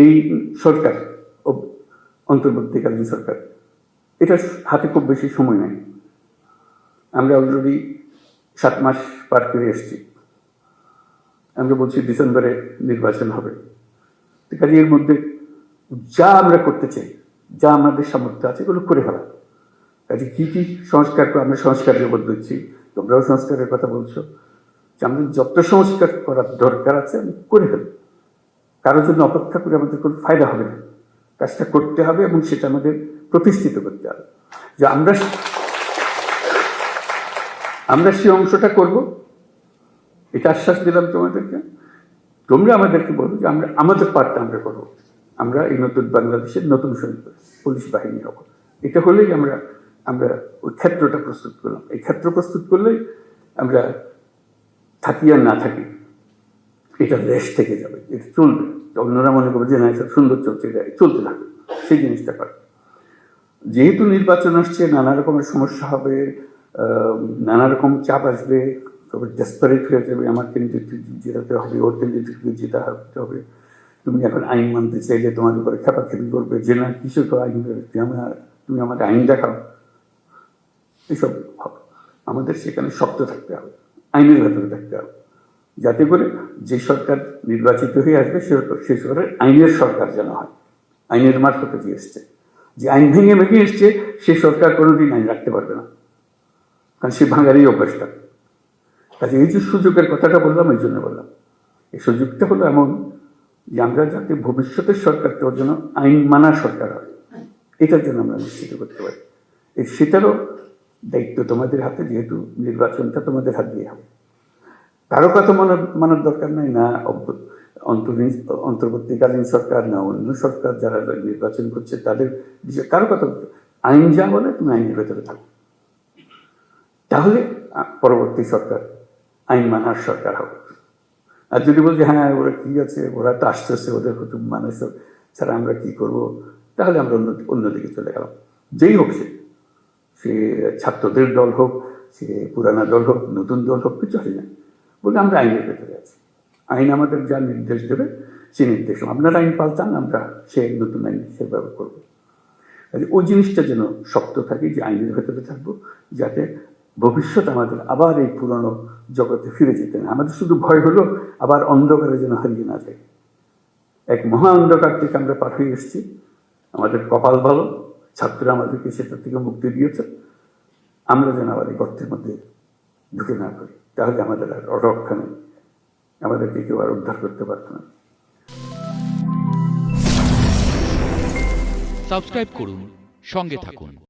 এই সরকার অন্তর্বর্তীকালীন সরকার এটা হাতে খুব বেশি সময় নেয় আমরা অলরেডি সাত মাস পার করে এসেছি। আমরা বলছি ডিসেম্বরে নির্বাচন হবে। কাজে এর মধ্যে যা আমরা করতে চাই, যা আমাদের সামর্থ্য আছে, এগুলো করে ফেলা। কাজে কী কী সংস্কার করে, আমরা সংস্কার জগৎ দিচ্ছি তোমরাও সংস্কারের কথা বলছো। যে আমাদের যত সংস্কার করার দরকার আছে, আমি করে ফেলি কারোর জন্য অপেক্ষা করে আমাদের কোনো ফায়দা হবে না। কাজটা করতে হবে এবং সেটা আমাদের প্রতিষ্ঠিত করতে হবে। যে আমরা আমরা সেই অংশটা করব। এটা আশ্বাস দিলাম তোমাদেরকে। তোমরা আমাদেরকে বলো যে আমরা আমাদের পার্টটা আমরা করব। আমরা এই নতুন বাংলাদেশের নতুন সৈনিক, পুলিশ বাহিনী হব। এটা হলেই আমরা আমরা ওই ক্ষেত্রটা প্রস্তুত করলাম। এই ক্ষেত্র প্রস্তুত করলেই আমরা থাকি আর না থাকি। এটা দেশ থেকে যাবে, এটা চলবে। অন্যরা মনে করবে যে, না এটা সুন্দর চলছে, এটা চলতে থাকবে, সেই জিনিসটা করে। যেহেতু নির্বাচন আসছে, নানা রকমের সমস্যা হবে নানা রকম চাপ আসবে, তবে ডেসপারেট হয়ে যাবে, আমার কেন্দ্রিক জেতাতে হবে, ওর কেন্দ্রিক জেতা হতে হবে। তুমি এখন আইন মানতে চাইলে তোমার উপরে খেপাখেপি করবে, যে, না কিছু তো আইন তুমি আমাকে আইন দেখাও। এসব হবে। আমাদের সেখানে শক্ত থাকতে হবে, আইনের ভেতরে থাকতে হবে। যাতে করে যে সরকার নির্বাচিত হয়ে আসবে, সে সে সরকারের আইনের সরকার যেন হয়। আইনের মারফতে দিয়ে এসছে। যে আইন ভেঙে ভেঙে এসছে, সে সরকার কোনোদিন আইন রাখতে পারবে না। কারণ সে ভাঙারই অভ্যাসটা। কাজে এই যে সুযোগের কথাটা বললাম, এই জন্য বললাম। এই সুযোগটা হলো এমন যে আমরা যাতে ভবিষ্যতের সরকারটাও যেন আইন মানা সরকার হয়। এটার জন্য আমরা নিশ্চিত করতে পারি। এই সেটারও দায়িত্ব তোমাদের হাতে, যেহেতু নির্বাচনটা তোমাদের হাত দিয়ে হবে। কারও কথা মানার মানার দরকার নাই না অন্তর্বর্তীকালীন সরকার না, অন্য সরকার যারা নির্বাচন করছে, তাদের বিষয়ে কারও কথা আইন যা বলে, তুমি আইনের ভেতরে থাকো। তাহলে পরবর্তী সরকার আইন মানার সরকার হবে। আর যদি বলছে হ্যাঁ ওরা কি আছে, ওরা তো আসতেছে, ওদের কুটুম মানুষ ছাড়া আমরা কি করব? তাহলে আমরা অন্য অন্যদিকে চলে গেলাম। যেই হোক সে সে ছাত্রদের দল হোক, সে পুরানা দল হোক, নতুন দল হোক, কিছু হয় না। বলে আমরা আইনের ভেতরে আছি। আইন আমাদের যা নির্দেশ দেবে সে নির্দেশ আপনারা আইন পাল্টান, আমরা সে নতুন আইন সেভাবে করব। কাজে ওই জিনিসটা যেন শক্ত থাকে যে আইনের ভেতরে থাকব, যাতে ভবিষ্যৎ আমাদের আবার এই পুরনো জগতে ফিরে যেতে না আমাদের শুধু ভয় হলো আবার অন্ধকারে যেন হারিয়ে না যায়। এক মহা অন্ধকার থেকে আমরা পার হয়ে এসেছি। আমাদের কপাল ভালো, ছাত্ররা আমাদেরকে সেটা থেকে মুক্তি দিয়েছে। আমরা যেন আবার এই গর্তের মধ্যে ঢুকে না করি। তাহলে আমাদের আর রক্ষা নেই। আমাদেরকে কেউ আর উদ্ধার করতে পারত না। সাবস্ক্রাইব করুন, সঙ্গে থাকুন।